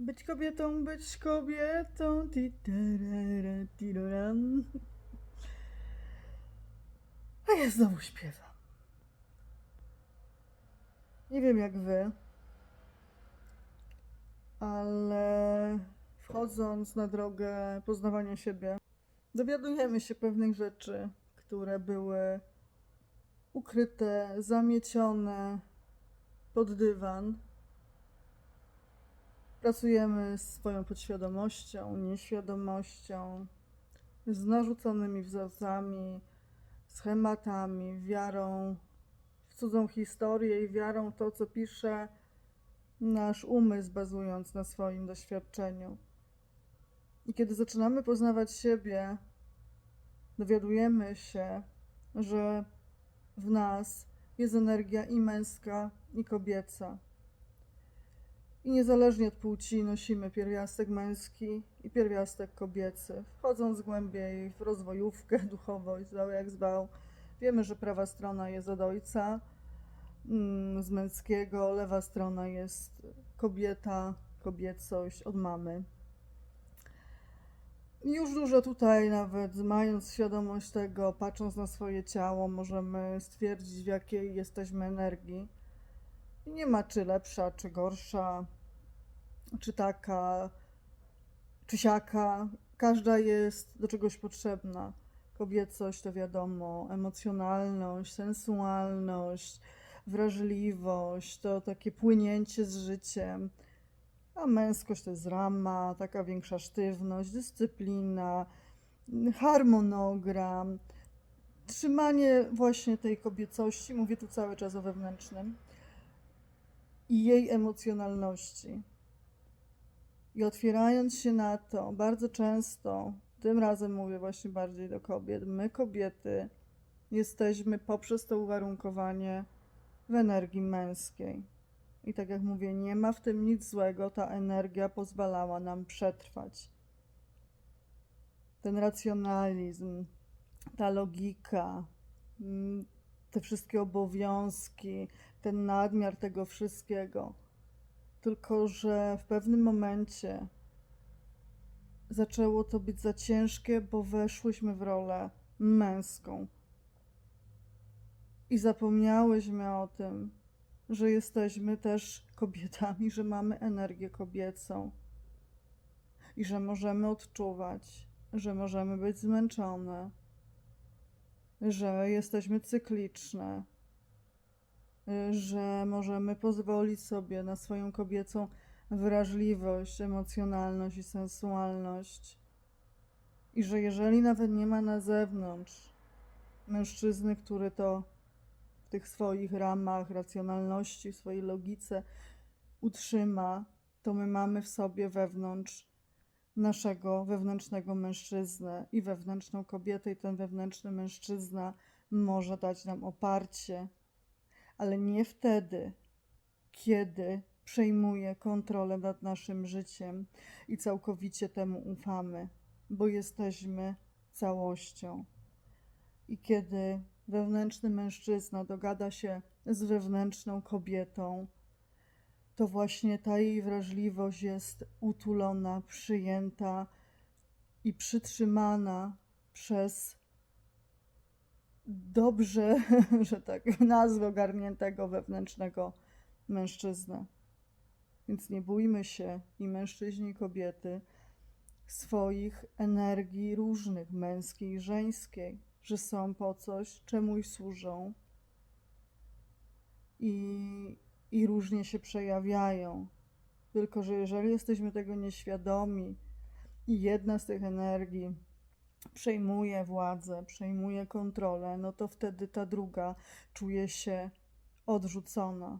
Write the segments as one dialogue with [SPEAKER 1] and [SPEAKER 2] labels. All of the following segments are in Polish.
[SPEAKER 1] Być kobietą, być kobietą. Ti, tarara, tiraram. A ja znowu śpiewam. Nie wiem jak wy, ale wchodząc na drogę poznawania siebie, dowiadujemy się pewnych rzeczy, które były ukryte, zamiecione pod dywan. Pracujemy z swoją podświadomością, nieświadomością, z narzuconymi wzorcami, schematami, wiarą w cudzą historię i wiarą w to, co pisze nasz umysł, bazując na swoim doświadczeniu. I kiedy zaczynamy poznawać siebie, dowiadujemy się, że w nas jest energia i męska, i kobieca. I niezależnie od płci nosimy pierwiastek męski i pierwiastek kobiecy. Wchodząc głębiej w rozwojówkę, duchowość, zwał jak zwał, wiemy, że prawa strona jest od ojca mm, z męskiego, lewa strona jest kobieta, kobiecość od mamy. Już dużo tutaj, nawet mając świadomość tego, patrząc na swoje ciało, możemy stwierdzić, w jakiej jesteśmy energii. Nie ma czy lepsza, czy gorsza, czy taka, czy siaka. Każda jest do czegoś potrzebna. Kobiecość to wiadomo, emocjonalność, sensualność, wrażliwość, to takie płynięcie z życiem. A męskość to jest rama, taka większa sztywność, dyscyplina, harmonogram, trzymanie właśnie tej kobiecości, mówię tu cały czas o wewnętrznym, i jej emocjonalności. I otwierając się na to, bardzo często, tym razem mówię właśnie bardziej do kobiet, my kobiety jesteśmy poprzez to uwarunkowanie w energii męskiej. I tak jak mówię, nie ma w tym nic złego, ta energia pozwalała nam przetrwać. Ten racjonalizm, ta logika, mm, te wszystkie obowiązki, ten nadmiar tego wszystkiego. Tylko, że w pewnym momencie zaczęło to być za ciężkie, bo weszłyśmy w rolę męską. I zapomniałyśmy o tym, że jesteśmy też kobietami, że mamy energię kobiecą i że możemy odczuwać, że możemy być zmęczone, że jesteśmy cykliczne, że możemy pozwolić sobie na swoją kobiecą wrażliwość, emocjonalność i sensualność. I że jeżeli nawet nie ma na zewnątrz mężczyzny, który to w tych swoich ramach racjonalności, w swojej logice utrzyma, to my mamy w sobie wewnątrz naszego wewnętrznego mężczyznę i wewnętrzną kobietę, i ten wewnętrzny mężczyzna może dać nam oparcie, ale nie wtedy, kiedy przejmuje kontrolę nad naszym życiem i całkowicie temu ufamy, bo jesteśmy całością. I kiedy wewnętrzny mężczyzna dogada się z wewnętrzną kobietą, to właśnie ta jej wrażliwość jest utulona, przyjęta i przytrzymana przez dobrze, że tak nazwę ogarniętego wewnętrznego mężczyznę. Więc nie bójmy się i mężczyźni, i kobiety swoich energii różnych, męskiej i żeńskiej, że są po coś, czemuś służą i, i różnie się przejawiają. Tylko, że jeżeli jesteśmy tego nieświadomi i jedna z tych energii przejmuje władzę, przejmuje kontrolę, no to wtedy ta druga czuje się odrzucona.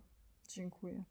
[SPEAKER 1] Dziękuję.